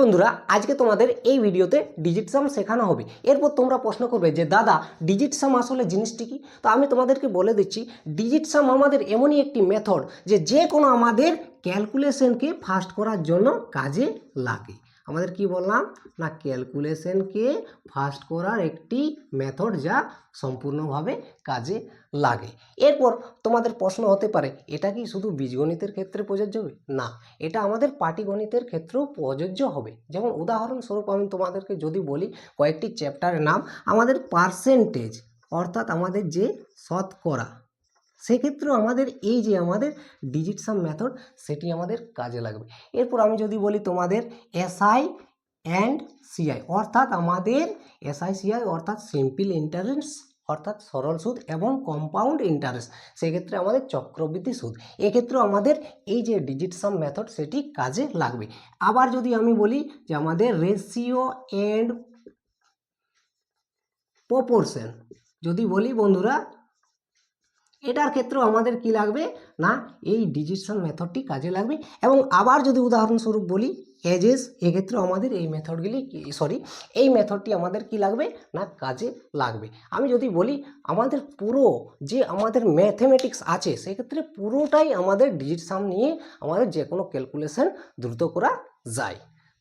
বন্ধুরা, আজকে তোমাদের এই ভিডিওতে ডিজিট সাম শেখানো হবে। এরপর তোমরা প্রশ্ন করবে যে, দাদা ডিজিট সাম আসলে জিনিসটি কি? তো আমি তোমাদেরকে বলে দিচ্ছি ডিজিট সাম আমাদের এমনই একটি মেথড যে যে কোনো আমাদের ক্যালকুলেশনকে ফাস্ট করার জন্য কাজে লাগে। আমাদের কি বললাম? না ক্যালকুলেশনকে ফাস্ট করার একটি মেথড যা সম্পূর্ণভাবে কাজে লাগে। এরপর তোমাদের প্রশ্ন হতে পারে, এটা কি শুধু বীজগণিতের ক্ষেত্রে প্রযোজ্য? হবে না, এটা আমাদের পাটিগণিতের ক্ষেত্রেও প্রযোজ্য হবে। যেমন উদাহরণস্বরূপ আমি তোমাদেরকে যদি বলি, কয়েকটি চ্যাপ্টারের নাম, আমাদের পার্সেন্টেজ অর্থাৎ আমাদের যে শতকরা সেক্ষেত্রেও আমাদের এই যে আমাদের ডিজিট সাম মেথড সেটি আমাদের কাজে লাগবে। এরপর আমি যদি বলি তোমাদের এসআই অ্যান্ড সিআই অর্থাৎ আমাদের এসআই সিআই অর্থাৎ সিম্পল ইন্টারেস্ট অর্থাৎ সরল সুদ এবং কম্পাউন্ড ইন্টারেস্ট সেক্ষেত্রে আমাদের চক্রবৃদ্ধি সুদ। এক্ষেত্রেও আমাদের এই যে ডিজিট সাম মেথড সেটি কাজে লাগবে। আবার যদি আমি বলি যে আমাদের রেশিও অ্যান্ড প্রপোর্শন যদি বলি বন্ধুরা এটার ক্ষেত্রেও আমাদের কি লাগবে? না, এই ডিজিটাল মেথডটি কাজে লাগবে। এবং আবার যদি উদাহরণস্বরূপ বলি এজেস এক্ষেত্রে আমাদের এই মেথডগুলি সরি এই মেথডটি আমাদের কি লাগবে? না, কাজে লাগবে। আমি যদি বলি, আমাদের পুরো যে আমাদের ম্যাথমেটিক্স আছে, সেক্ষেত্রে পুরোটাই আমাদের ডিজিট সাম নিয়ে আমাদের যে কোনো ক্যালকুলেশন দ্রুত করা যায়।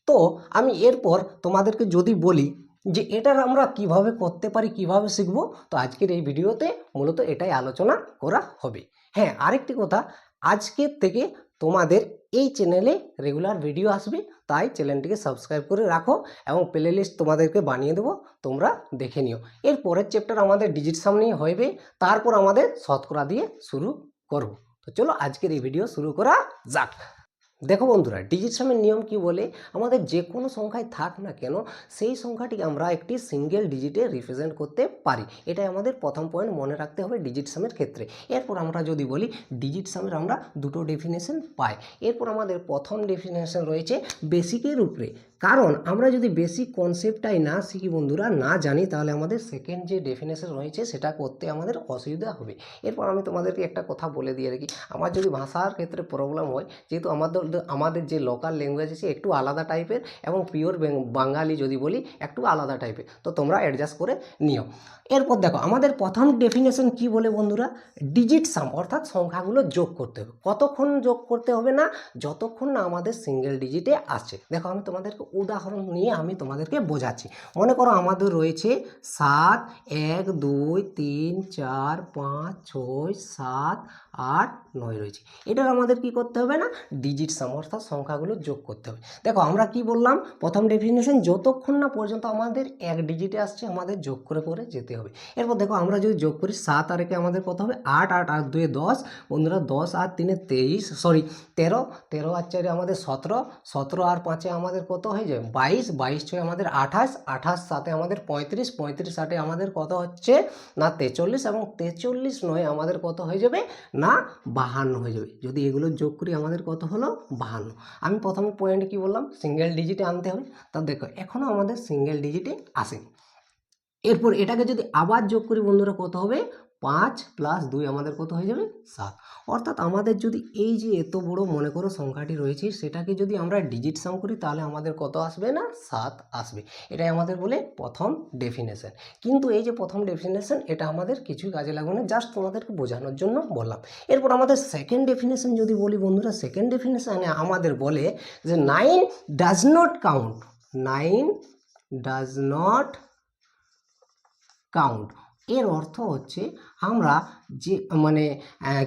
তো, আমি এরপর তোমাদেরকে যদি বলি যে এটার আমরা কীভাবে করতে পারি, কীভাবে শিখব, তো আজকের এই ভিডিওতে মূলত এটাই আলোচনা করা হবে। হ্যাঁ আরেকটি কথা আজকের থেকে তোমাদের এই চ্যানেলে রেগুলার ভিডিও আসবে, তাই চ্যানেলটিকে সাবস্ক্রাইব করে রাখো এবং প্লে লিস্ট তোমাদেরকে বানিয়ে দেবো, তোমরা দেখে নিও। এর পরের চ্যাপ্টার আমাদের ডিজিট সামনেই হইবে, তারপর আমাদের শতকরা দিয়ে শুরু করব। তো চলো আজকের এই ভিডিও শুরু করা যাক। দেখো বন্ধুরা ডিজিট সামের নিয়ম কি বলে? আমাদের যে কোনো সংখ্যায় থাক না কেন, সেই সংখ্যাটি আমরা একটি সিঙ্গেল ডিজিটে রিপ্রেজেন্ট করতে পারি। এটাই আমাদের প্রথম পয়েন্ট মনে রাখতে হবে ডিজিট সামের ক্ষেত্রে। এরপর আমরা যদি বলি ডিজিট সামের আমরা দুটো ডেফিনেশন পাই। এরপর আমাদের প্রথম ডেফিনেশন রয়েছে বেসিকের উপরে। কারণ আমরা যদি বেসিক কনসেপ্টটাই না শিখি বন্ধুরা, না জানি, তাহলে আমাদের সেকেন্ড যে ডেফিনেশন রয়েছে, সেটা করতে আমাদের অসুবিধা হবে। এরপর আমি তোমাদেরকে একটা কথা বলে দিয়ে রাখি। আমার যদি ভাষার ক্ষেত্রে প্রবলেম হয়, যেহেতু আমাদের আমাদের যে লোকাল ল্যাঙ্গুয়েজ আছে, একটু আলাদা টাইপের এবং পিওর বাঙালি যদি বলি, একটু আলাদা টাইপের তো তোমরা অ্যাডজাস্ট করে নিও। এরপর দেখো, আমাদের প্রথম ডেফিনেশন কি বলে বন্ধুরা? ডিজিট সাম অর্থাৎ সংখ্যাগুলো যোগ করতে হবে। কতক্ষণ যোগ করতে হবে না? যতক্ষণ না আমাদের সিঙ্গেল ডিজিটে আসছে। দেখো, আমি তোমাদেরকে উদাহরণ নিয়ে আমি তোমাদেরকে বোঝাচ্ছি। মনে করো আমাদের রয়েছে সাত, এক, দুই, তিন, চার, পাঁচ, ছয়, সাত, আট, নয় রয়েছে। এটার আমাদের কি করতে হবে না? ডিজিট সাম অর্থাৎ সংখ্যাগুলো যোগ করতে হবে। দেখো আমরা কি বললাম? প্রথম ডেফিনেশন যতক্ষণ না পর্যন্ত আমাদের এক ডিজিটে আসছে, আমাদের যোগ করে করে যেতে হবে। এরপর দেখো আমরা যদি যোগ করি, সাত একে আমাদের কত হবে? আট আট আট, দুয়ে দশ। বন্ধুরা, দশ আর তিনে তেইশ সরি তেরো তেরো আর চারে আমাদের সতেরো সতেরো আর পাঁচে আমাদের কত হয়ে? যায়। বাইশ বাইশ ছয় আমাদের আঠাশ আঠাশ সাথে আমাদের পঁয়ত্রিশ পঁয়ত্রিশ ষাটে আমাদের কত হচ্ছে? না তেচল্লিশ এবং তেচল্লিশ নয় আমাদের কত হয়ে যাবে? না বাহান্ন হয়ে যাবে। যদি এগুলো যোগ করি আমাদের কত হলো? বাহান্ন। আমি প্রথমে পয়েন্ট কি বললাম? সিঙ্গেল ডিজিটে আনতে হবে। তা দেখো এখনও আমাদের সিঙ্গেল ডিজিটে আসেনি। এরপর এটাকে যদি আবার যোগ করি বন্ধুরা কত হবে? পাঁচ প্লাস দুই আমাদের কত হয়ে যাবে? সাত। অর্থাৎ আমাদের যদি এই যে এত বড় মনে করো সংখ্যাটি রয়েছে, সেটাকে যদি আমরা ডিজিট সাম করি, তাহলে আমাদের কত আসবে না? সাত আসবে। এটাই আমাদের বলে প্রথম ডেফিনেশন কিন্তু এই যে প্রথম ডেফিনেশন এটা আমাদের কিছুই কাজে লাগবে না জাস্ট তোমাদেরকে বোঝানোর জন্য বললাম। এরপর আমাদের সেকেন্ড ডেফিনেশন যদি বলি বন্ধুরা সেকেন্ড ডেফিনেশনে আমাদের বলে যে nine does not count nine does not count এর অর্থ হচ্ছে আমরা যে মানে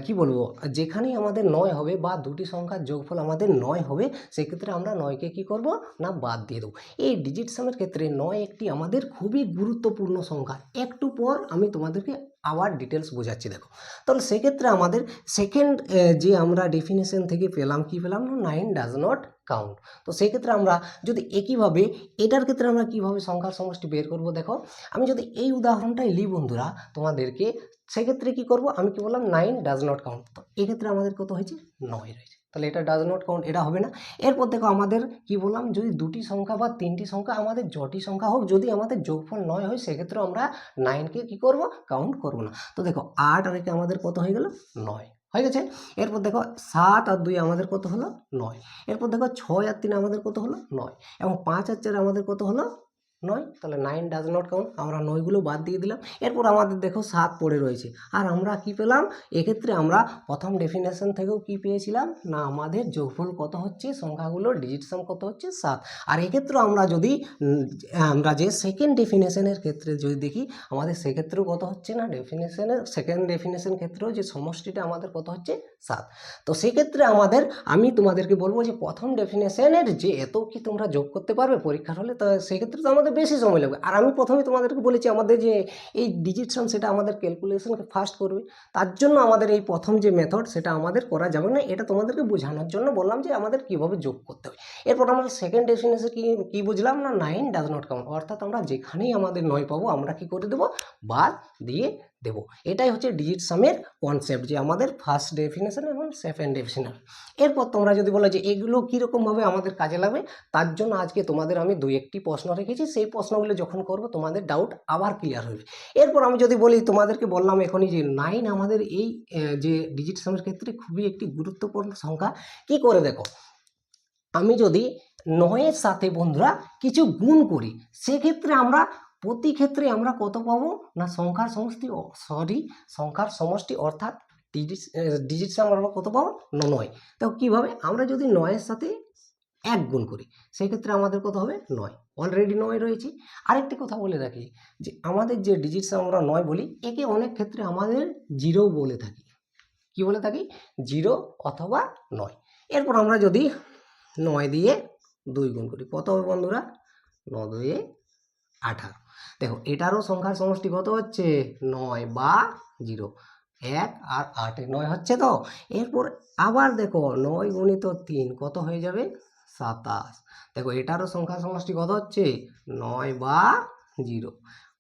কি বলব, যেখানেই আমাদের নয় হবে বা দুটি সংখ্যার যোগফল আমাদের নয় হবে, সেক্ষেত্রে আমরা নয়কে কি করব না বাদ দিয়ে দেবো। এই ডিজিট সামের ক্ষেত্রে নয় একটি আমাদের খুবই গুরুত্বপূর্ণ সংখ্যা। একটু পর আমি তোমাদেরকে আবার ডিটেলস বোঝাচ্ছি, দেখো। তাহলে সেক্ষেত্রে আমাদের সেকেন্ড যে আমরা ডেফিনেশন থেকে পেলাম, কি পেলাম? নাইন ডাজ নট কাউন্ট তো সেক্ষেত্রে আমরা যদি একইভাবে, এটার ক্ষেত্রে আমরা কীভাবে সংখ্যার সমষ্টি বের করব, দেখো? আমি যদি এই উদাহরণটাই লিই বন্ধুরা, তোমাদেরকে, সেক্ষেত্রে কি করব? আমি কি বললাম নাইন ডাজ নট কাউন্ট তো এক্ষেত্রে আমাদের কত হয়েছে? নয় রয়েছে। তাহলে এটা ডাজ নট কাউন্ট এটা হবে না। এরপর দেখো আমাদের কি বললাম, যদি দুটি সংখ্যা বা তিনটি সংখ্যা আমাদের জটি সংখ্যা হোক, যদি আমাদের যোগফল নয় হয়, সেক্ষেত্রে আমরা নাইনকে কি করব? কাউন্ট করব না। তো দেখো আট আর আমাদের কত হয়ে গেল? নয়। হয়ে গেছে? এরপর দেখো সাত আর দুই আমাদের কত হলো? নয়। এরপর দেখো ছয় আর তিন আমাদের কত হলো? নয়। এবং পাঁচ আর চার আমাদের কত হলো? নয়, তাহলে নাইন ডাজ নট কাউন্ট আমরা নয়গুলো বাদ দিয়ে দিলাম। এরপর আমাদের দেখো সাত পড়ে রয়েছে। আর আমরা কি পেলাম? এক্ষেত্রে আমরা প্রথম ডেফিনেশন থেকেও কি পেয়েছিলাম? না, আমাদের যোগফল কত হচ্ছে? সংখ্যাগুলোর ডিজিট সাম কত হচ্ছে? সাত। আর এক্ষেত্রে আমরা যদি আমরা যে সেকেন্ড ডেফিনেশনের ক্ষেত্রে যদি দেখি, আমাদের সেক্ষেত্রেও কত হচ্ছে না? ডেফিনেশনের সেকেন্ড ডেফিনেশন ক্ষেত্রেও যে সমষ্টিটা আমাদের কত হচ্ছে? সাত। তো সেক্ষেত্রে আমাদের, আমি তোমাদেরকে বলব যে প্রথম ডেফিনেশনের যে এত কি তোমরা যোগ করতে পারবে পরীক্ষার হলে, তো সেক্ষেত্রে তো আমাদের বেশি সময় লাগবে। আর আমি প্রথমে তোমাদেরকে বলেছি আমাদের যে এই ডিজিট সাম সেটা আমাদের ক্যালকুলেশনকে ফাস্ট করবে। তার জন্য আমাদের এই প্রথম যে মেথড সেটা আমাদের করা যাবে না, এটা তোমাদেরকে বোঝানোর জন্য বললাম যে আমাদের কীভাবে যোগ করতে হবে এরপর আমরা সেকেন্ড ডেফিনেশন কি, কী বুঝলাম না? নাইন ডাজ নট কাউন্ট অর্থাৎ আমরা যেখানেই আমাদের নয় পাবো, আমরা কি করে দেবো? বাদ দিয়ে দেব। এটাই হচ্ছে ডিজিট সামের কনসেপ্ট যে আমাদের ফার্স্ট ডেফিনেশন এবং সেকেন্ড ডেফিনেশন এরপর তোমরা যদি বলো যে এগুলো কীরকমভাবে আমাদের কাজে লাগবে, তার জন্য আজকে তোমাদের আমি দুই একটি প্রশ্ন রেখেছি। সেই প্রশ্নগুলো যখন করব, তোমাদের ডাউট আবার ক্লিয়ার হবে এরপর আমি যদি বলি, তোমাদেরকে বললাম এখনই যে নাইন আমাদের এই যে ডিজিট সামের ক্ষেত্রে খুবই একটি গুরুত্বপূর্ণ সংখ্যা। কি করে দেখো? আমি যদি নয়ের সাথে বন্ধুরা কিছু গুণ করি, সেক্ষেত্রে আমরা প্রতি ক্ষেত্রে আমরা কত পাবো? না সংখ্যার সমষ্টি সরি সংখ্যার সমষ্টি অর্থাৎ ডিজিট ডিজিট সাম আমরা কত পাবো? ন- নয়। তো কীভাবে? আমরা যদি নয়ের সাথে এক গুণ করি, সেক্ষেত্রে আমাদের কত হবে? নয়। অলরেডি নয় রয়েছে। আরেকটি কথা বলে রাখি, যে আমাদের যে ডিজিট সাম আমরা নয় বলি, একে অনেক ক্ষেত্রে আমাদের জিরো বলে থাকি। কি বলে থাকি? জিরো অথবা নয়। এরপর আমরা যদি নয় দিয়ে দুই গুণ করি, কত হবে বন্ধুরা? ন দুয়ে আঠারো। দেখো, এটারও সংখ্যার সমষ্টি কত হচ্ছে? নয় বা জিরো। এক আর আটে নয় হচ্ছে তো? এরপর আবার দেখো, নয় গুণিত তিন কত হয়ে যাবে? সাতাশ। দেখো, এটারও সংখ্যার সমষ্টি কত হচ্ছে? নয় বা জিরো।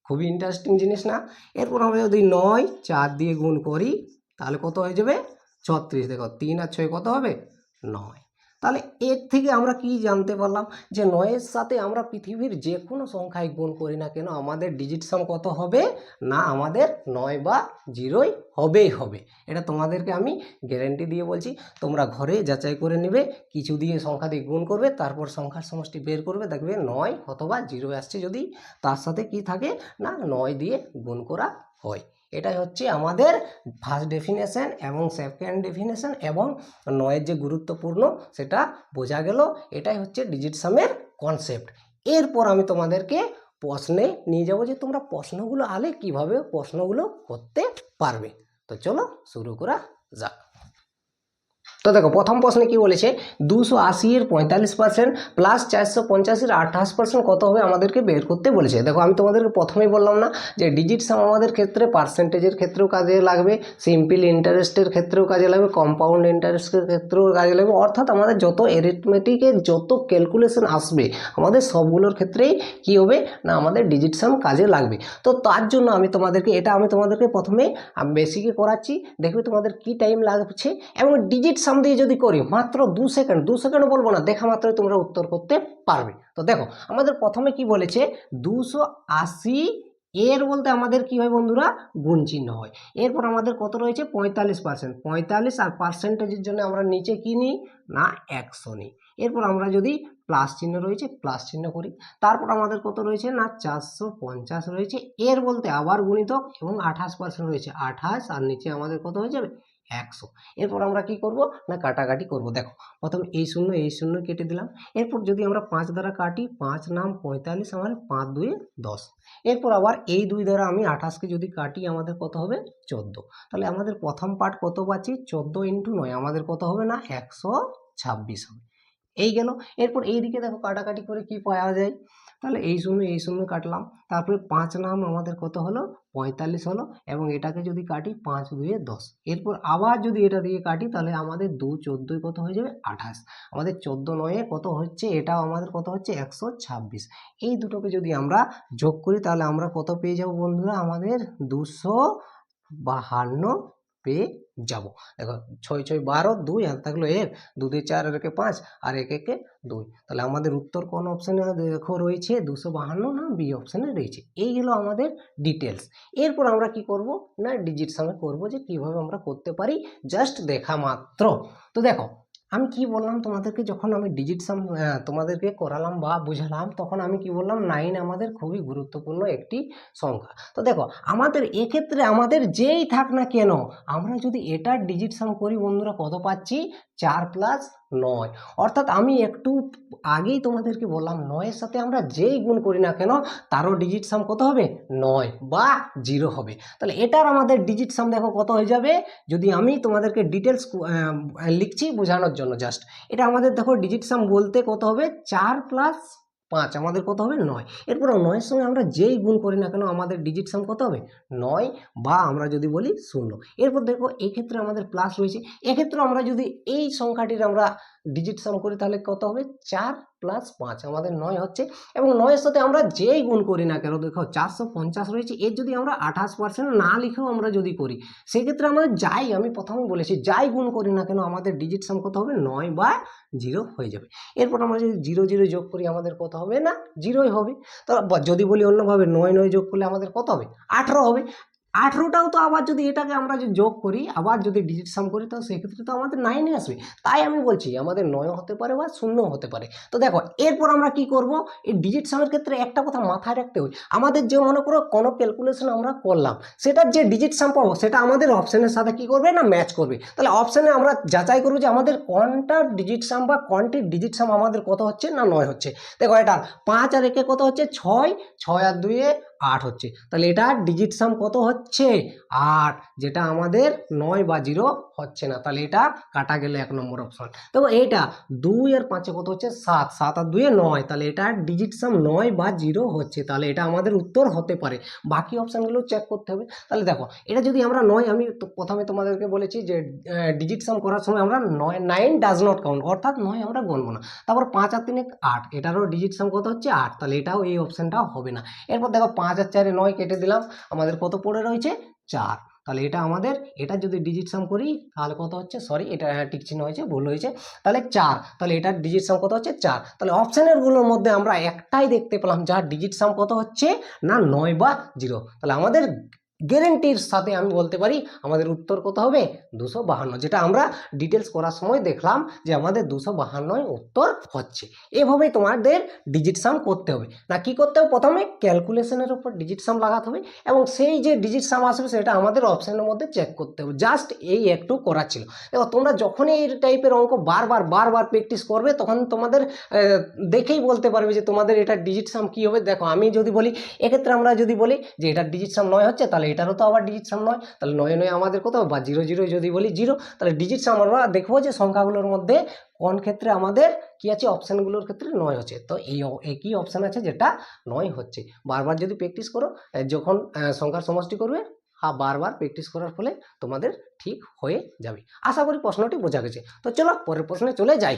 খুবই ইন্টারেস্টিং জিনিস না? এরপর আমরা যদি নয় চার দিয়ে গুণ করি, তাহলে কত হয়ে যাবে? ছত্রিশ। দেখো, তিন আর ছয় কত হবে? নয়। তাহলে এর থেকে আমরা কি জানতে পারলাম? যে নয়ের সাথে আমরা পৃথিবীর যে কোনো সংখ্যায় গুণ করি না কেন আমাদের ডিজিট সাম কত হবে? না, আমাদের নয় বা জিরোই হবেই হবে। এটা তোমাদেরকে আমি গ্যারেন্টি দিয়ে বলছি। তোমরা ঘরে যাচাই করে নেবে, কিছু দিয়ে সংখ্যা দিয়ে গুণ করবে, তারপর সংখ্যার সমষ্টি বের করবে, দেখবে নয় অথবা জিরো আসছে যদি তার সাথে কি থাকে? না, নয় দিয়ে গুণ করা হয়। এটাই হচ্ছে আমাদের ফার্স্ট ডেফিনেশন এবং সেকেন্ড ডেফিনেশন এবং নয়ের যে গুরুত্বপূর্ণ সেটা বোঝা গেল। এটাই হচ্ছে ডিজিট সামের কনসেপ্ট এরপর আমি তোমাদেরকে প্রশ্নে নিয়ে যাব যে তোমরা প্রশ্নগুলো আলে কীভাবে প্রশ্নগুলো করতে পারবে। তো চলো শুরু করা যাক। তো দেখো, প্রথম প্রশ্নে কি বলেছে? দুশো আশি এর পঁয়তাল্লিশ পার্সেন্ট প্লাস চারশো পঞ্চাশের আঠাশ পার্সেন্ট কত হবে আমাদেরকে বের করতে বলেছে। দেখো, আমি তোমাদেরকে প্রথমেই বললাম না যে ডিজিট সাম আমাদের ক্ষেত্রে পার্সেন্টেজের ক্ষেত্রেও কাজে লাগবে সিম্পল ইন্টারেস্টের ক্ষেত্রেও কাজে লাগবে কম্পাউন্ড ইন্টারেস্টের ক্ষেত্রেও কাজে লাগবে। অর্থাৎ আমাদের যত এরিথমেটিকের যত ক্যালকুলেশন আসবে, আমাদের সবগুলোর ক্ষেত্রেই কি হবে? না, আমাদের ডিজিট সাম কাজে লাগবে। তো তার জন্য আমি তোমাদেরকে, এটা আমি তোমাদেরকে প্রথমে বেসিকে করাচ্ছি দেখবে তোমাদের কি টাইম লাগছে? এবং ডিজিট সাম দিয়ে যদি করি মাত্র দু সেকেন্ড দু সেকেন্ড বলব না, দেখা মাত্রই তোমরা উত্তর করতে পারবে। তো দেখো, আমাদের প্রথমে কি বলেছে? দুশো আশি এর বলতে আমাদের কি হয় বন্ধুরা? গুণ চিহ্ন হয়। এরপর আমাদের কত রয়েছে? পঁয়তাল্লিশ পার্সেন্ট পঁয়তাল্লিশ আর পার্সেন্টেজের জন্য আমরা নিচে কি নিই? না, একশো নিই। এরপর আমরা যদি প্লাস চিহ্ন রয়েছে প্লাস চিহ্ন করি। তারপর আমাদের কত রয়েছে? না, চারশো পঞ্চাশ রয়েছে। এর বলতে আবার গুণিতক এবং আঠাশ পার্সেন্ট রয়েছে। আঠাশ আর নিচে আমাদের কত হয়ে যাবে? একশো। এরপর আমরা কি করব? না, কাটাকাটি করব। দেখো, প্রথম এই শূন্য এই শূন্য কেটে দিলাম। এরপর যদি আমরা পাঁচ দ্বারা কাটি, পাঁচ নাম পঁয়তাল্লিশ আমার পাঁচ দুয়ে দশ। এরপর আবার এই দুই দ্বারা আমি আঠাশকে যদি কাটি, আমাদের কত হবে? চোদ্দ। তাহলে আমাদের প্রথম পার্ট কত পাচ্ছি? চোদ্দ ইন্টু নয়, আমাদের কত হবে না? একশো ছাব্বিশ হবে। এই গেল। এরপর এই দিকে দেখো, কাটাকাটি করে কি পাওয়া যায়? তাহলে এই শূন্য এই শূন্য কাটলাম। তারপরে পাঁচ নাম আমাদের কত হলো? পঁয়তাল্লিশ হলো এবং এটাকে যদি কাটি পাঁচ দুয়ে দশ। এরপর আবার যদি এটা দিয়ে কাটি তাহলে আমাদের দু চোদ্দোই কত হয়ে যাবে? আঠাশ। আমাদের চোদ্দ নয়ে কত হচ্ছে? এটাও আমাদের কত হচ্ছে? একশো ছাব্বিশ। এই দুটোকে যদি আমরা যোগ করি তাহলে আমরা কত পেয়ে যাব বন্ধুরা? আমাদের দুশো বাহান্ন পেয়ে যাব। দেখো, ছয় ছয় বারো, দুই আর থাকল এক, দু, দুই, চার আর একে পাঁচ, আর এক, একে দুই। তাহলে আমাদের উত্তর কোন অপশানে দেখো রয়েছে? দুশো বাহান্ন না বি অপশানে রয়েছে? এই হলো আমাদের ডিটেলস এরপর আমরা কি করব? না ডিজিট সামে করব যে কীভাবে আমরা করতে পারি? জাস্ট দেখা মাত্র। তো দেখো আমি কি বললাম? তোমাদেরকে যখন আমি ডিজিট সাম তোমাদেরকে করালাম বা বুঝালাম, তখন আমি কি বললাম? নাইন আমাদের খুবই গুরুত্বপূর্ণ একটি সংখ্যা। তো দেখো, আমাদের এক্ষেত্রে আমাদের যেই থাক না কেন, আমরা যদি এটার ডিজিট সাম করি বন্ধুরা, কত পাচ্ছি? চার প্লাস নয়। অর্থাৎ আমি একটু আগেই তোমাদেরকে বললাম, নয়ের সাথে আমরা যেই গুণ করি না কেন, তারও ডিজিট সাম কত হবে? নয় বা জিরো হবে। তাহলে এটার আমাদের ডিজিট সাম দেখো কত হয়ে যাবে? যদি আমি তোমাদেরকে ডিটেলস লিখছি বোঝানোর জন্য জাস্ট এটা আমাদের দেখো ডিজিট সাম বলতে কত হবে? চার প্লাস পাঁচ, আমাদের কত হবে? নয়। এরপর নয়ের সঙ্গে আমরা যেই গুণ করি না কেন, আমাদের ডিজিট সাম কত হবে? নয় বা আমরা যদি বলি শূন্য। এরপর দেখো, এক্ষেত্রে আমাদের প্লাস রয়েছে। এক্ষেত্রে আমরা যদি এই সংখ্যাটির আমরা ডিজিট সাম করি তাহলে কত হবে? চার প্লাস পাঁচ, আমাদের নয় হচ্ছে, এবং নয়ের সাথে আমরা যেই গুণ করি না কেন, দেখো চারশো পঞ্চাশ রয়েছে, এর যদি আমরা আঠাশ পার্সেন্ট না লিখেও আমরা যদি করি, সেক্ষেত্রে আমাদের যাই, আমি প্রথমে বলেছি, যাই গুণ করি না কেন, আমাদের ডিজিট সাম কত হবে? নয় বা জিরো হয়ে যাবে। এরপর আমরা যদি জিরো জিরো যোগ করি, আমাদের কত হবে? না জিরোই হবে। তো যদি বলি অন্যভাবে নয় নয় যোগ করলে আমাদের কত হবে? আঠেরো হবে। আঠেরোটাও তো আবার যদি এটাকে আমরা যদি যোগ করি, আবার যদি ডিজিট সাম করি তো সেক্ষেত্রে তো আমাদের নাইনে আসবে। তাই আমি বলছি, আমাদের নয় হতে পারে বা শূন্য হতে পারে। তো দেখো, এরপর আমরা কি করব? এই ডিজিট সামের ক্ষেত্রে একটা কথা মাথায় রাখতে হয় আমাদের যে মনে করো কোনো ক্যালকুলেশন আমরা করলাম, সেটার যে ডিজিট সাম পাবো, সেটা আমাদের অপশানের সাথে কি করবে না ম্যাচ করবে? তাহলে অপশানে আমরা যাচাই করব যে আমাদের কোনটার ডিজিট সাম বা কোনটির ডিজিট সাম আমাদের কত হচ্ছে না নয় হচ্ছে। দেখো এটা, পাঁচ আর একে কত হচ্ছে? ছয় ছয় আর দুইয়ে আট হচ্ছে। তাহলে এটা ডিজিট সাম কত হচ্ছে? আট। যেটা আমাদের নয় বা জিরো হচ্ছে না। তাহলে এটা কাটা গেলে এক নম্বর অপশন দেখো এইটা দুই আর পাঁচে কত হচ্ছে? সাত। সাত আর দুইয়ে নয়। তাহলে এটা ডিজিট সাম নয় বা জিরো হচ্ছে। তাহলে এটা আমাদের উত্তর হতে পারে। বাকি অপশানগুলো চেক করতে হবে। তাহলে দেখো, এটা যদি আমরা নয়, আমি প্রথমে তোমাদেরকে বলেছি যে ডিজিট সাম করার সময় আমরা নয় নাইন ডাজ নট কাউন্ট অর্থাৎ নয় আমরা গণবো না। তারপর পাঁচ আর তিনে আট। এটারও ডিজিট সাম কত হচ্ছে? আট। তাহলে এটাও এই অপশানটাও হবে না। এরপর দেখো পাঁচ আর চারে নয় কেটে দিলাম, আমাদের কত পড়ে রয়েছে? চার। তাহলে এটা আমাদের, এটা যদি ডিজিট সাম করি, তাহলে কত হচ্ছে? সরি এটা টিক চিহ্ন হয়েছে, ভুল হয়েছে। তাহলে চার। তাহলে এটার ডিজিট সাম কত হচ্ছে? চার। তাহলে অপশানেরগুলোর মধ্যে আমরা একটাই দেখতে পেলাম, যার ডিজিট সাম কত হচ্ছে? না, নয় বা জিরো তাহলে আমাদের গ্যারেন্টির সাথে আমি বলতে পারি আমাদের উত্তর কত হবে? দুশো বাহান্ন। যেটা আমরা ডিটেলস করার সময় দেখলাম যে আমাদের দুশো বাহান্নই উত্তর হচ্ছে। এভাবেই তোমাদের ডিজিট সাম করতে হবে। না কি করতে হবে? প্রথমে ক্যালকুলেশনের উপর ডিজিট সাম লাগাতে হবে এবং সেই যে ডিজিট সাম আসবে সেটা আমাদের অপশানের মধ্যে চেক করতে হবে। জাস্ট এই একটু করা ছিল। দেখো তোমরা যখনই এই টাইপের অঙ্ক বারবার বারবার প্র্যাকটিস করবে, তখন তোমাদের দেখেই বলতে পারবে যে তোমাদের এটা ডিজিট সাম কী হবে। দেখো, আমি যদি বলি, এক্ষেত্রে আমরা যদি বলি যে এটা ডিজিট সাম নয় হচ্ছে, তাহলে এটারও তো আবার ডিজিট সাম নয়, তাহলে নয় নয় আমাদের কোথাও বা জিরো জিরো যদি বলি জিরো তাহলে ডিজিট সাম আমরা দেখব যে সংখ্যাগুলোর মধ্যে কোন ক্ষেত্রে আমাদের কি আছে? অপশানগুলোর ক্ষেত্রে নয় হচ্ছে। তো এই একই অপশান আছে যেটা নয় হচ্ছে। বারবার যদি প্র্যাকটিস করো যখন সংখ্যার সমষ্টি করবে আর বারবার প্র্যাকটিস করার ফলে তোমাদের ঠিক হয়ে যাবে। আশা করি প্রশ্নটি বোঝা গেছে। তো চলো পরের প্রশ্নে চলে যাই।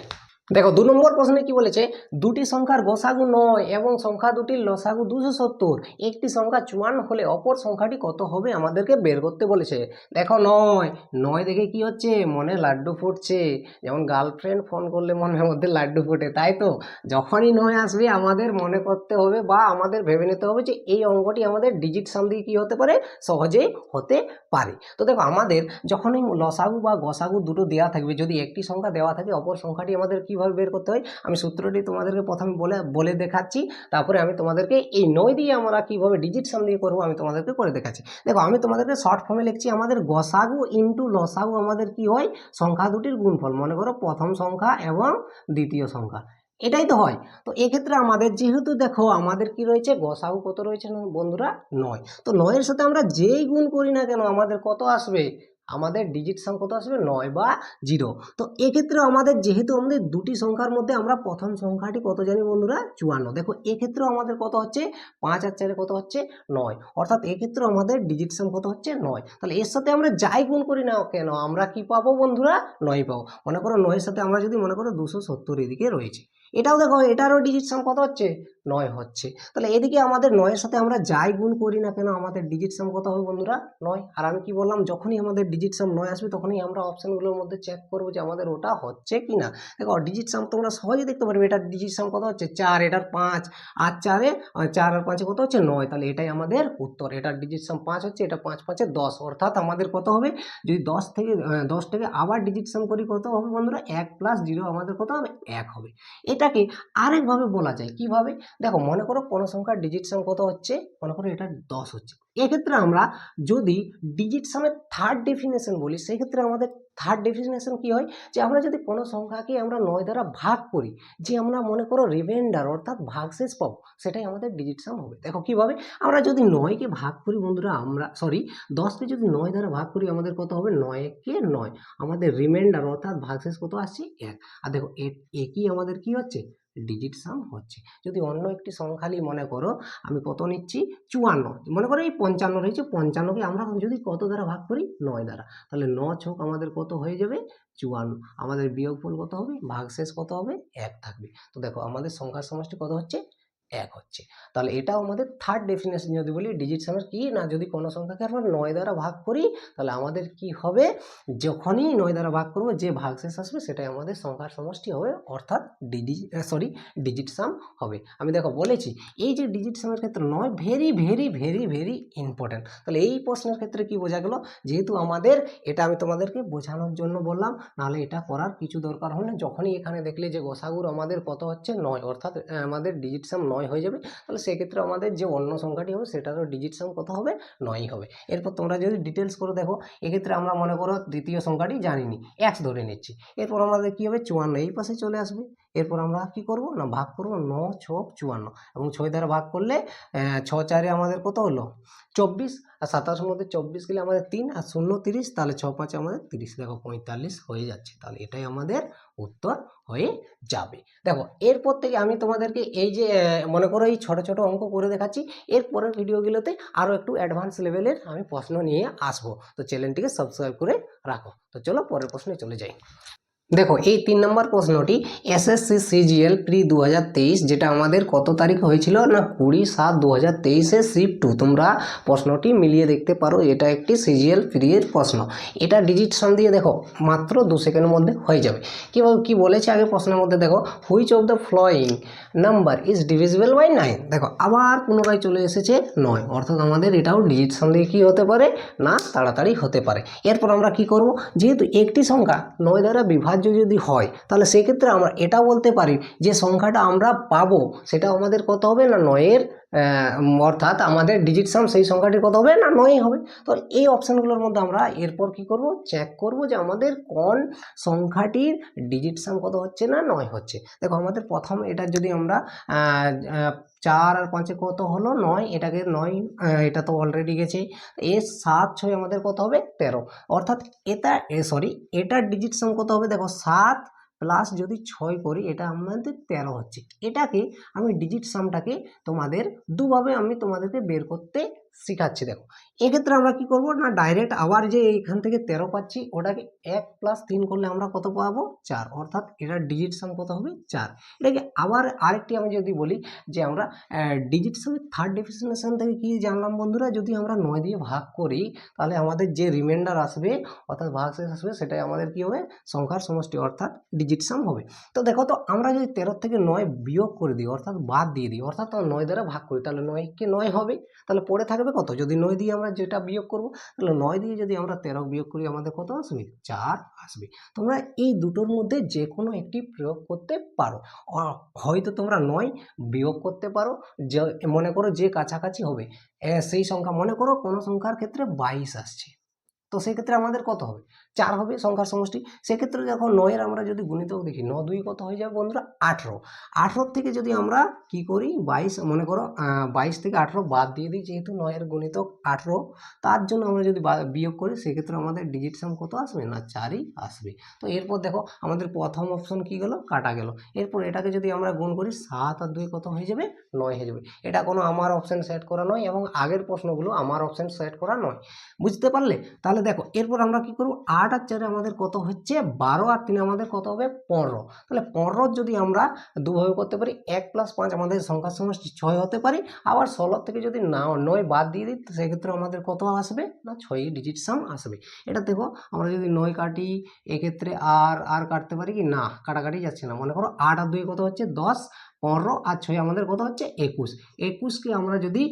দেখো, দু নম্বর প্রশ্নে কি বলেছে? দুটি সংখ্যার গোসাগু নয় এবং সংখ্যা দুটির লসাগু দুশো সত্তর। একটি সংখ্যা চুয়ান্ন হলে অপর সংখ্যাটি কত হবে আমাদেরকে বের করতে বলেছে। দেখো, নয়। নয় দেখে কি হচ্ছে? মনে লাড্ডু ফুটছে। যেমন গার্লফ্রেন্ড ফোন করলে মনের মধ্যে লাড্ডু ফুটে, তাই তো? যখনই নয় আসবে, আমাদের মনে করতে হবে বা আমাদের ভেবে নিতে হবে যে এই অঙ্কটি আমাদের ডিজিট সাম কী হতে পারে? সহজেই হতে পারে। তো দেখো, আমাদের যখনই লসাগু বা গসাগু দুটো দেওয়া থাকবে, যদি একটি সংখ্যা দেওয়া থাকে, অপর সংখ্যাটি আমাদের কীভাবে বের করতে হয়, আমি সূত্রটি তোমাদেরকে প্রথমে বলে বলে দেখাচ্ছি, তারপরে আমি তোমাদেরকে এই নয় দিয়ে আমরা কীভাবে ডিজিট সাম দিয়ে করব আমি তোমাদেরকে করে দেখাচ্ছি। দেখো, আমি তোমাদেরকে শর্ট ফর্মে লিখছি, আমাদের গসাগু ইন্টু লসাগু আমাদের কি হয়? সংখ্যা দুটির গুণফল, মনে করো প্রথম সংখ্যা এবং দ্বিতীয় সংখ্যা। এটাই তো হয়। তো এক্ষেত্রে আমাদের যেহেতু দেখো, আমাদের কি রয়েছে? গসাগু কত রয়েছে বন্ধুরা? নয়। তো নয়ের সাথে আমরা যেই গুণ করি না কেন, আমাদের কত আসবে? আমাদের ডিজিট সাম কত আসবে নয় বা জিরো তো এক্ষেত্রে আমাদের যেহেতু আমাদের দুটি সংখ্যার মধ্যে আমরা প্রথম সংখ্যাটি কত জানি বন্ধুরা? চুয়ান্ন। দেখো, এক্ষেত্রেও আমাদের কত হচ্ছে? পাঁচ আর চারে কত হচ্ছে? নয়। অর্থাৎ এক্ষেত্রেও আমাদের ডিজিট সাম কত হচ্ছে? নয়। তাহলে এর সাথে আমরা যাই গুণ করি না কেন? আমরা কি পাবো বন্ধুরা? নয় পাবো। মনে করো নয়ের সাথে আমরা যদি মনে করো দুশো সত্তর এদিকে রয়েছে। এটাও দেখো, এটারও ডিজিট সাম কত হচ্ছে? নয় হচ্ছে। তাহলে এদিকে আমাদের নয়ের সাথে আমরা যাই গুণ করি না কেন, আমাদের ডিজিট সাম কত হবে বন্ধুরা? নয়। আর আমি কি বললাম, যখনই আমাদের ডিজিট সাম নয় আসবে, তখনই আমরা অপশানগুলোর মধ্যে চেক করব যে আমাদের ওটা হচ্ছে কি না দেখো ডিজিট সাম তোমরা সহজে দেখতে পারবে, এটার ডিজিট সাম কত হচ্ছে? চার, এটার পাঁচ। আর চারে চার আর পাঁচে কত হচ্ছে? নয়। তাহলে এটাই আমাদের উত্তর। এটার ডিজিট সাম পাঁচ হচ্ছে, এটা পাঁচ পাঁচে দশ। অর্থাৎ আমাদের কত হবে? যদি দশ থেকে দশ থেকে আবার ডিজিট সাম করি, কত হবে বন্ধুরা? এক প্লাস জিরো আমাদের কত হবে? এক হবে। এটাকে আরেকভাবে বলা যায়। কীভাবে? দেখো, মনে করো কোনো সংখ্যার ডিজিট সাম কত হচ্ছে? মনে করো এটা দশ হচ্ছে। এক্ষেত্রে আমরা যদি ডিজিট সামের থার্ড ডেফিনেশন বলি, সেক্ষেত্রে আমাদের থার্ড ডেফিনেশন কি হয়? যে আমরা যদি কোনো সংখ্যাকে আমরা নয় দ্বারা ভাগ করি, যে আমরা মনে করো রিমাইন্ডার অর্থাৎ ভাগশেষ পাবো, সেটাই আমাদের ডিজিট সাম হবে। দেখো কীভাবে? আমরা যদি নয়কে ভাগ করি বন্ধুরা, আমরা সরি দশকে যদি নয় দ্বারা ভাগ করি, আমাদের কত হবে? নয় কে নয়। আমাদের রিমাইন্ডার অর্থাৎ ভাগশেষ কত আসছে? এক। আর দেখো একই আমাদের কি হচ্ছে? ডিজিট সাম হচ্ছে। যদি অন্য একটি সংখ্যালি মনে করো, আমি কত নিচ্ছি? চুয়ান্ন। মনে করো এই পঞ্চান্ন রয়েছে, পঞ্চান্নকে আমরা যদি কত দ্বারা ভাগ করি? নয় দ্বারা। তাহলে ন ছক আমাদের কত হয়ে যাবে? চুয়ান্ন। আমাদের বিয়োগফল কত হবে? ভাগশেষ কত হবে? এক থাকবে। তো দেখো, আমাদের সংখ্যার সমষ্টি কত হচ্ছে? এক হচ্ছে। তাহলে এটাও আমাদের থার্ড ডেফিনেশন যদি বলি ডিজিট সামের কি? না, যদি কোনো সংখ্যাকে আমরা নয় দ্বারা ভাগ করি, তাহলে আমাদের কি হবে? যখনই নয় দ্বারা ভাগ করব, যে ভাগশেষ আসবে, সেটাই আমাদের সংখ্যার সমষ্টি হবে, অর্থাৎ ডিডি সরি ডিজিট সাম হবে। আমি দেখো বলেছি, এই যে ডিজিট সামের ক্ষেত্রে নয় very very very very important তাহলে এই প্রশ্নের ক্ষেত্রে কি বোঝা গেল? যেহেতু আমাদের, এটা আমি তোমাদেরকে বোঝানোর জন্য বললাম, নাহলে এটা করার কিছু দরকার না। যখনই এখানে দেখলে যে গোসাগুর আমাদের কত হচ্ছে? নয়, অর্থাৎ আমাদের ডিজিট সাম নয় হয়ে যাবে, তাহলে সেক্ষেত্রে আমাদের যে অন্য সংখ্যাটি হবে সেটারও ডিজিট সাম কত হবে? নয়ই হবে। এরপর তোমরা যদি ডিটেলস করে দেখো, এক্ষেত্রে আমরা মনে করো দ্বিতীয় সংখ্যাটি জানিনি এক্স ধরে নিচ্ছি। এরপর আমাদের কী হবে? চুয়ান্ন, এই পাশে চলে আসবে। এরপর আমরা কি করব? না, ভাগ করব ন ছ চুয়ান্ন। এবং ছয় দ্বারা ভাগ করলে ছ চারে আমাদের কত হলো? চব্বিশ। আর সাতাশের মধ্যে চব্বিশ গেলে আমাদের তিন, আর শূন্য তিরিশ, তাহলে ছ পাঁচে আমাদের তিরিশ। দেখো পঁয়তাল্লিশ হয়ে যাচ্ছে, তাহলে এটাই আমাদের উত্তর হয়ে যাবে। দেখো, এরপর থেকে আমি তোমাদেরকে এই যে মনে করো এই ছোট ছোট অঙ্ক করে দেখাচ্ছি। এরপরের ভিডিওগুলোতে আরও একটু অ্যাডভান্স লেভেলের আমি প্রশ্ন নিয়ে আসব। তো চ্যানেলটিকে সাবস্ক্রাইব করে রাখো। তো চলো পরের প্রশ্নে চলে যাই। দেখো, এই তিন নম্বর প্রশ্নটি এসএসসি সিজিএল প্রি দু হাজার তেইশ, যেটা আমাদের কত তারিখ হয়েছিল না কুড়ি সাত দু হাজার তেইশে শিফট টু তোমরা প্রশ্নটি মিলিয়ে দেখতে পারো, এটা একটি সিজিএল প্রিয়ের প্রশ্ন। এটা ডিজিট সাম দিয়ে দেখো, মাত্র দু সেকেন্ডের মধ্যে হয়ে যাবে। কি বল- কি বলেছে আগে প্রশ্নের মধ্যে? দেখো which of the following number is divisible by nine দেখো, আবার পুনরায় চলে এসেছে নয়। অর্থাৎ আমাদের এটাও ডিজিট সাম দিয়ে কী হতে পারে? না, তাড়াতাড়ি হতে পারে। এরপর আমরা কি করব? যেহেতু একটি সংখ্যা নয় দ্বারা বিভাজ্য যদি হয়, তাহলে সেক্ষেত্রে আমরা এটা বলতে পারি যে সংখ্যাটা আমরা পাবো। সেটা আমাদের কত হবে না? নয়ের অর্থাৎ আমাদের ডিজিট সাম সেই সংখ্যাটির কত হবে না, নয়ই হবে। তো এই অপশানগুলোর মধ্যে আমরা এরপর কি করব? চেক করব যে আমাদের কোন সংখ্যাটির ডিজিট সাম কত হচ্ছে না নয় হচ্ছে। দেখো আমাদের প্রথম এটা যদি আমরা চার আর পাঁচে কত হলো? নয়। এটাকে নয় এটা তো অলরেডি গেছে। এ সাত ছয় আমাদের কত হবে? তেরো। অর্থাৎ এটা সরি এটার ডিজিট সাম কত হবে? দেখো সাত প্লাস যদি ছয় করি, এটা আমাদের তেরো হচ্ছে। এটাকে আমি ডিজিট সামটাকে তোমাদের দুভাবে আমি তোমাদেরকে বের করতে শেখাচ্ছি, দেখো। এক্ষেত্রে আমরা কি করব না ডাইরেক্ট আবার যে এখান থেকে তেরো পাচ্ছি, ওটাকে এক প্লাস তিন করলে আমরা কত পাবো? চার। অর্থাৎ এটার ডিজিট সাম কত হবে? চার। এটাকে আবার আরেকটি আমি যদি বলি যে আমরা ডিজিট সামের থার্ড ডেফিনেশন থেকে কি জানলাম বন্ধুরা? যদি আমরা নয় দিয়ে ভাগ করি, তাহলে আমাদের যে রিমাইন্ডার আসবে, অর্থাৎ ভাগ শেষ আসবে, সেটাই আমাদের কি হবে? সংখ্যার সমষ্টি, অর্থাৎ ডিজিট সাম হবে। তো দেখো তো, আমরা যদি তেরো থেকে নয় বিয়োগ করে দিই, অর্থাৎ বাদ দিয়ে দিই, অর্থাৎ নয় দ্বারা ভাগ করি, তাহলে নয় নয়কে নয় হবে? তাহলে পড়ে থাকবে কত? যদি নয় দিয়ে আমরা যেটা বিয়োগ করব, তাহলে নয় দিয়ে যদি আমরা তেরো বিয়োগ করি, আমাদের কত আসবে? চার আসবে। তোমরা এই দুটোর মধ্যে যে কোনো একটি প্রয়োগ করতে পারো। হয়তো তোমরা নয় বিয়োগ করতে পারো। যে, মনে করো যে কাছাকাছি হবে সেই সংখ্যা, মনে করো কোনো সংখ্যার ক্ষেত্রে বাইশ আসছে। তো সেক্ষেত্রে আমাদের কত হবে? চার হবে সংখ্যার সমষ্টি। সেক্ষেত্রে দেখো নয়ের আমরা যদি গুণিতক দেখি, ন দুই কত হয়ে যাবে বন্ধুরা? আঠেরো। আঠেরো থেকে যদি আমরা কি করি? বাইশ, মনে করো বাইশ থেকে আঠেরো বাদ দিয়ে দিই, যেহেতু নয়ের গুণিতক আঠেরো, তার জন্য আমরা যদি বিয়োগ করি, সেক্ষেত্রে আমাদের ডিজিট সাম কত আসবে? না, চারই আসবে। তো এরপর দেখো, আমাদের প্রথম অপশন কি গেল? কাটা গেল। এরপর এটাকে যদি আমরা গুণ করি, সাত আর দুই কত হয়ে যাবে? নয় হয়ে যাবে। এটা কোনো আমার অপশন সেট করা নয় এবং আগের প্রশ্নগুলো আমার অপশন সেট করা নয়। বুঝতে পারলে? তাহলে দেখো, এরপর আমরা কি করব? আট আট আর চারে আমাদের কত হচ্ছে? বারো আর তিনে আমাদের কত হবে? পনেরো। তাহলে পনেরো যদি আমরা দুভাবে করতে পারি, এক প্লাস পাঁচ আমাদের সংখ্যার সমষ্টি ছয় হতে পারে। আবার ষোলো থেকে যদি না, নয় বাদ দিয়ে দিই সেক্ষেত্রে আমাদের কত আসবে? না ছয়ই ডিজিট সাম আসবে। এটা দেখো, আমরা যদি নয় কাটি, এক্ষেত্রে আর আর কাটতে পারি কি? না, কাটাকাটি যাচ্ছে না। মনে করো আট আর দুই কত হচ্ছে? দশ। পনেরো আর ছয় আমাদের কত হচ্ছে? একুশ। একুশকে আমরা যদি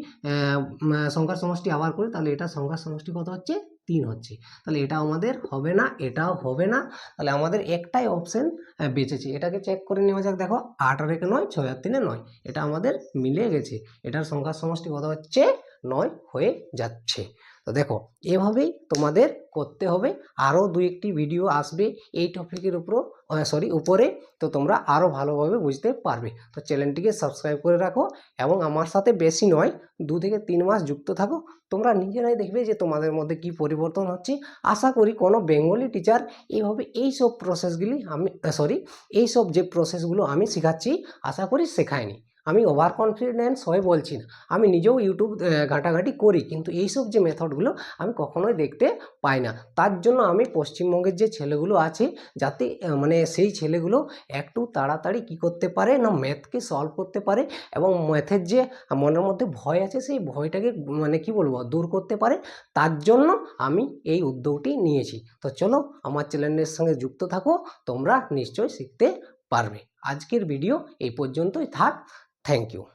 সংখ্যার সমষ্টি আবার করি, তাহলে এটা সংখ্যার সমষ্টি কত হচ্ছে? তিন হচ্ছে। তাহলে এটা আমাদের হবে না, এটাও হবে না। তাহলে আমাদের একটাই অপশান বেঁচেছে। এটাকে চেক করে নেওয়া যাক, দেখো আট আর একে নয়, ছয় আর তিনে নয়। এটা আমাদের মিলে গেছে। এটার সংখ্যার সমষ্টি কত হচ্ছে? নয় হয়ে যাচ্ছে। তো দেখো, এভাবেই তোমাদের করতে হবে। আরও দু একটি ভিডিও আসবে এই টপিকের উপরও সরি উপরে। তো তোমরা আরও ভালোভাবে বুঝতে পারবে। তো চ্যানেলটিকে সাবস্ক্রাইব করে রাখো এবং আমার সাথে বেশি নয়, দু থেকে তিন মাস যুক্ত থাকো। তোমরা নিজেরাই দেখবে যে তোমাদের মধ্যে কি পরিবর্তন হচ্ছে। আশা করি কোনো বেঙ্গলি টিচার এইভাবে এই সব প্রসেসগুলি আমি সরি এই সব যে প্রসেসগুলো আমি শেখাচ্ছি, আশা করি শেখায়নি। আমি ওভার কনফিডেন্স হয়ে বলছি না। আমি নিজেও ইউটিউব ঘাঁটাঘাঁটি করি, কিন্তু এইসব যে মেথডগুলো আমি কখনোই দেখতে পাই না। তার জন্য আমি পশ্চিমবঙ্গের যে ছেলেগুলো আছে, যাতে মানে সেই ছেলেগুলো একটু তাড়াতাড়ি কি করতে পারে না ম্যাথকে সলভ করতে পারে এবং ম্যাথের যে মনের মধ্যে ভয় আছে, সেই ভয়টাকে মানে কি বলব, দূর করতে পারে, তার জন্য আমি এই উদ্যোগটি নিয়েছি। তো চলো আমার চ্যানেলের সঙ্গে যুক্ত থাকো, তোমরা নিশ্চয়ই শিখতে পারবে। আজকের ভিডিও এই পর্যন্তই থাক। thank you.